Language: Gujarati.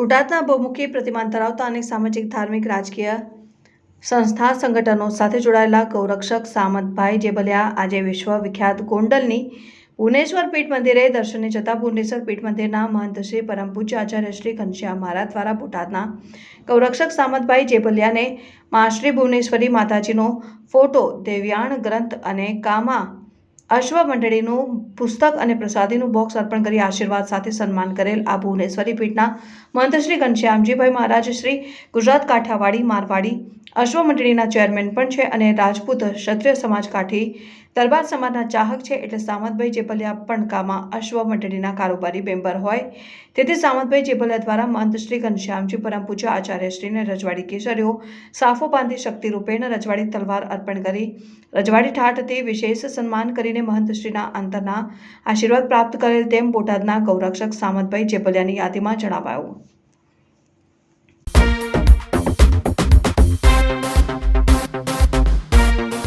બોટાદના બહુમુખી પ્રતિમાન ધરાવતા અનેક સામાજિક, ધાર્મિક, રાજકીય સંસ્થા, સંગઠનો સાથે જોડાયેલા ગૌરક્ષક સામતભાઈ જેબલિયા આજે વિશ્વ વિખ્યાત ગોંડલની ભુવનેશ્વર પીઠ મંદિરે દર્શને જતા ભુવનેશ્વર પીઠ મંદિરના મહંત શ્રી પરમ પૂજ્ય આચાર્ય શ્રી ઘનશ્યામ મહારાજ દ્વારા બોટાદના ગૌરક્ષક સામતભાઈ જેબલિયાને મા શ્રી ભુવનેશ્વરી માતાજીનો ફોટો, દેવ્યાણ ગ્રંથ અને કામા અશ્વ મંડળીનું પુસ્તક અને પ્રસાદીનું બોક્સ અર્પણ કરી આશીર્વાદ સાથે સન્માન કરેલ આ ભુવનેશ્વરી પીઠના શ્રી ઘનશ્યામજીભાઈ મહારાજ, શ્રી ગુજરાત કાઠાવાડી, મારવાડી અશ્વ મંડળીના ચેરમેન પણ છે અને રાજપૂત ક્ષત્રિય સમાજ કાઠી દરબાર સમાજના ચાહક છે એટલે સામતભાઈ જેપલિયા પણ કામાં અશ્વ મંડળીના કારોબારી મેમ્બર હોય. તેથી સામતભાઈ જેપલિયા દ્વારા મહંત શ્રી ઘનશ્યામજી પરમ પૂજ્ય આચાર્યશ્રીને રજવાડી કેસરીઓ, સાફો બાંધી શક્તિ રૂપેણ રજવાડી તલવાર અર્પણ કરી. રજવાડી ઠાઠથી વિશેષ સન્માન કરીને મહંતશ્રીના અંતરના આશીર્વાદ પ્રાપ્ત કરેલ તેમ બોટાદના ગૌરક્ષક સામતભાઈ જેપલિયાની યાદીમાં જણાવાયું.